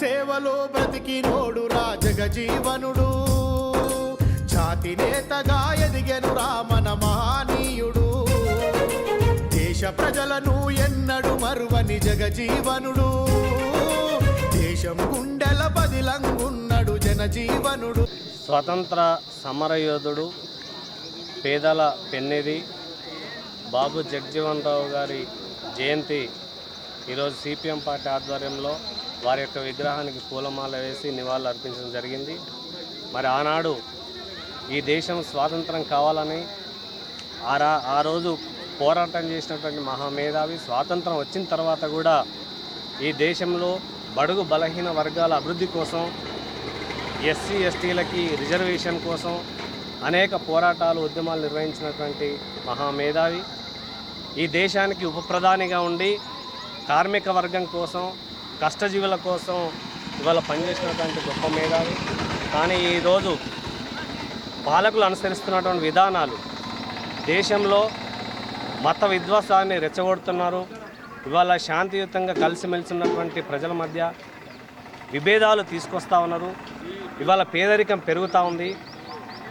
సేవలో బ్రతికినోడు రా జగజీవనుడు. జాతి నేతగా ఎదిగెను రామన మహనీయుడు. దేశ ప్రజలను ఎన్నడు మరువని జగజీవనుడు. దేశం గుండెల బదిలంగున్నడు జనజీవనుడు. స్వతంత్ర సమరయోధుడు పేదల పెన్నిది బాబు జగజీవన్ రావు గారి జయంతి ఈరోజు సిపిఎం పార్టీ ఆధ్వర్యంలో వారి యొక్క విగ్రహానికి పూలమాల వేసి నివాళులు అర్పించడం జరిగింది. మరి ఆనాడు ఈ దేశం స్వాతంత్రం కావాలని ఆ రా ఆ రోజు పోరాటం చేసినటువంటి మహామేధావి స్వాతంత్రం వచ్చిన తర్వాత కూడా ఈ దేశంలో బడుగు బలహీన వర్గాల అభివృద్ధి కోసం ఎస్సీ ఎస్టీలకి రిజర్వేషన్ కోసం అనేక పోరాటాలు ఉద్యమాలు నిర్వహించినటువంటి మహామేధావి. ఈ దేశానికి ఉప ప్రధానిగా ఉండి కార్మిక వర్గం కోసం కష్టజీవుల కోసం ఇవాళ పనిచేసినటువంటి గొప్ప మేధావి. కానీ ఈరోజు పాలకులు అనుసరిస్తున్నటువంటి విధానాలు దేశంలో మత విధ్వాసాన్ని రెచ్చగొడుతున్నారు. ఇవాళ శాంతియుతంగా కలిసిమెలిసి ఉన్నటువంటి ప్రజల మధ్య విభేదాలు తీసుకొస్తా ఉన్నారు. ఇవాళ పేదరికం పెరుగుతూ ఉంది.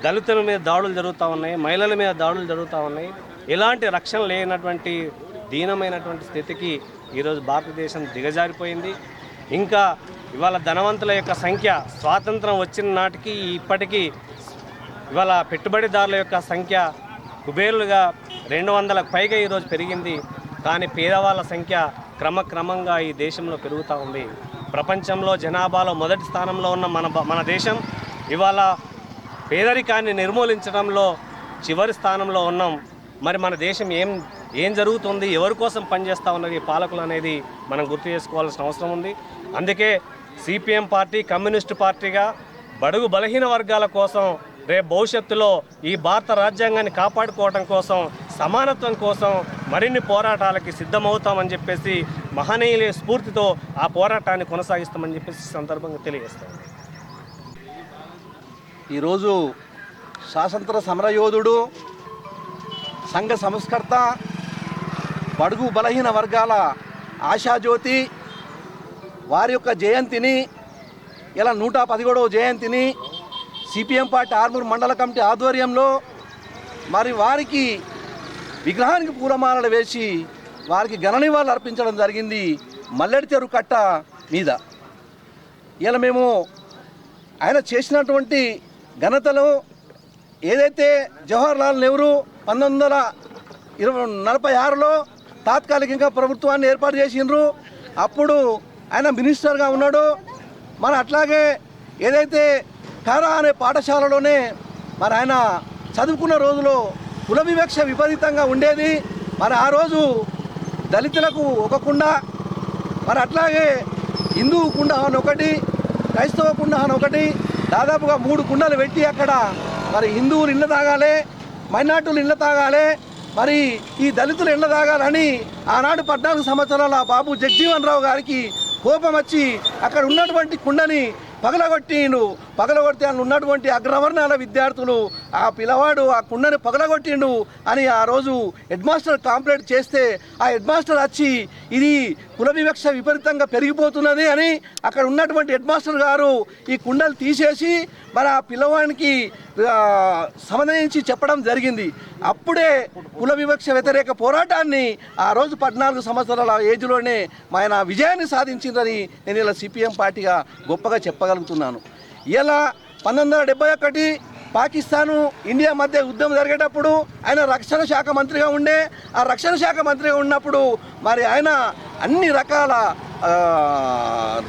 దళితుల మీద దాడులు జరుగుతూ ఉన్నాయి. మహిళల మీద దాడులు జరుగుతూ ఉన్నాయి. ఎలాంటి రక్షణ లేనటువంటి దీనమైనటువంటి స్థితికి ఈరోజు భారతదేశం దిగజారిపోయింది. ఇంకా ఇవాళ ధనవంతుల యొక్క సంఖ్య స్వాతంత్రం వచ్చిన నాటికి ఇప్పటికీ ఇవాళ పెట్టుబడిదారుల యొక్క సంఖ్య కుబేరులుగా రెండు వందలకు పైగా ఈరోజు పెరిగింది. కానీ పేదవాళ్ళ సంఖ్య క్రమక్రమంగా ఈ దేశంలో పెరుగుతూ ఉంది. ప్రపంచంలో జనాభాలో మొదటి స్థానంలో ఉన్న మన మన దేశం ఇవాళ పేదరికాన్ని నిర్మూలించడంలో చివరి స్థానంలో ఉన్నాం. మరి మన దేశం ఏం ఏం జరుగుతుంది ఎవరి కోసం పనిచేస్తూ ఉన్నది పాలకులు అనేది మనం గుర్తు చేసుకోవాల్సిన అవసరం ఉంది. అందుకే సిపిఎం పార్టీ కమ్యూనిస్టు పార్టీగా బడుగు బలహీన వర్గాల కోసం రేపు భవిష్యత్తులో ఈ భారత రాజ్యాంగాన్ని కాపాడుకోవడం కోసం సమానత్వం కోసం మరిన్ని పోరాటాలకి సిద్ధమవుతామని చెప్పేసి మహనీయుల స్ఫూర్తితో ఆ పోరాటాన్ని కొనసాగిస్తామని చెప్పేసి సందర్భంగా తెలియజేస్తాం ఈరోజు స్వాతంత్ర సమరయోధుడు సంఘ సంస్కర్త బడుగు బలహీన వర్గాల ఆశాజ్యోతి వారి యొక్క జయంతిని ఇలా నూట పదిహేడవ జయంతిని సిపిఎం పార్టీ ఆర్మూర్ మండల కమిటీ ఆధ్వర్యంలో మరి వారికి విగ్రహానికి పూలమాలలు వేసి వారికి ఘన నివాళులు అర్పించడం జరిగింది. మల్లెడి చెరువు కట్ట మీద. ఇలా మేము ఆయన చేసినటువంటి ఘనతలు ఏదైతే జవహర్ లాల్ నెహ్రూ పంతొమ్మిది వందల ఇరవై నలభై ఆరులో తాత్కాలికంగా ప్రభుత్వాన్ని ఏర్పాటు చేసిండ్రు. అప్పుడు ఆయన మినిస్టర్గా ఉన్నాడు. మరి అట్లాగే ఏదైతే కారా అనే పాఠశాలలోనే మరి ఆయన చదువుకున్న రోజులో కుల వివక్ష విపరీతంగా ఉండేది. మరి ఆ రోజు దళితులకు ఒక కుండ మరి అట్లాగే హిందూ కుండ అని ఒకటి క్రైస్తవ కుండ అని ఒకటి దాదాపుగా మూడు కుండలు పెట్టి అక్కడ మరి హిందువులు ఇళ్ళ తాగాలి మైనార్టీలు ఇళ్ళ తాగాలి మరి ఈ దళితులు ఇళ్ళ తాగాలని ఆనాడు పద్నాలుగు సంవత్సరాల బాబు జగజీవన్ రావు గారికి కోపం వచ్చి అక్కడ ఉన్నటువంటి కుండని పగలగొట్టిండు. పగలగొడితే అందులో ఉన్నటువంటి అగ్రవర్ణాల విద్యార్థులు ఆ పిల్లవాడు ఆ కుండని పగలగొట్టిండు అని ఆ రోజు హెడ్ మాస్టర్ కాంప్లైంట్ చేస్తే ఆ హెడ్ మాస్టర్ వచ్చి ఇది కుల వివక్ష విపరీతంగా పెరిగిపోతున్నది అని అక్కడ ఉన్నటువంటి హెడ్ మాస్టర్ గారు ఈ కుండలు తీసేసి మరి ఆ పిల్లవానికి సమన్వయించి చెప్పడం జరిగింది. అప్పుడే కుల వివక్ష వ్యతిరేక పోరాటాన్ని ఆ రోజు పద్నాలుగు సంవత్సరాల ఏజ్లోనే ఆయన విజయాన్ని సాధించిందని నేను ఇలా సిపిఎం పార్టీగా గొప్పగా చెప్పగలుగుతున్నాను. ఇలా పంతొమ్మిది వందల డెబ్బై ఒకటి పాకిస్తాను ఇండియా మధ్య యుద్ధం జరిగేటప్పుడు ఆయన రక్షణ శాఖ మంత్రిగా ఉండే. ఆ రక్షణ శాఖ మంత్రిగా ఉన్నప్పుడు మరి ఆయన అన్ని రకాల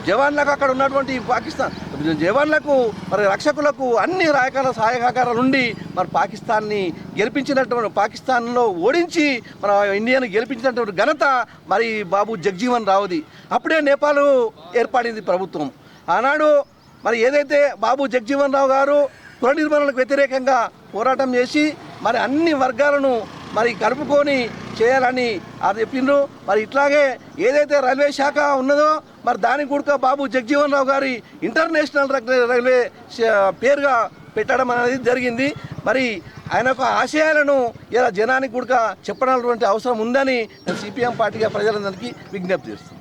జవాన్లకు అక్కడ ఉన్నటువంటి పాకిస్తాన్ జవాన్లకు మరి రక్షకులకు అన్ని రకాల సహాయకారాలు ఉండి మరి పాకిస్తాన్ని గెలిపించినటువంటి పాకిస్తాన్లో ఓడించి మన ఇండియాను గెలిపించినటువంటి ఘనత మరి బాబు జగజీవన్ రావుది. అప్పుడే నేపాల్ ఏర్పడింది ప్రభుత్వం. ఆనాడు మరి ఏదైతే బాబు జగజీవన్ రావు గారు కుల నిర్మాణాలకు వ్యతిరేకంగా పోరాటం చేసి మరి అన్ని వర్గాలను మరి కలుపుకొని చేయాలని అది చెప్పిండ్రు. మరి ఇట్లాగే ఏదైతే రైల్వే శాఖ ఉన్నదో మరి దానికి కూడా బాబు జగజీవన్ రావు గారి ఇంటర్నేషనల్ రైల్వే పేరుగా పెట్టడం అనేది జరిగింది. మరి ఆయన యొక్క ఆశయాలను ఇలా జనానికి కూడా చెప్పడానికి అవసరం ఉందని సిపిఎం పార్టీగా ప్రజలందరికీ విజ్ఞప్తి చేస్తున్నాను.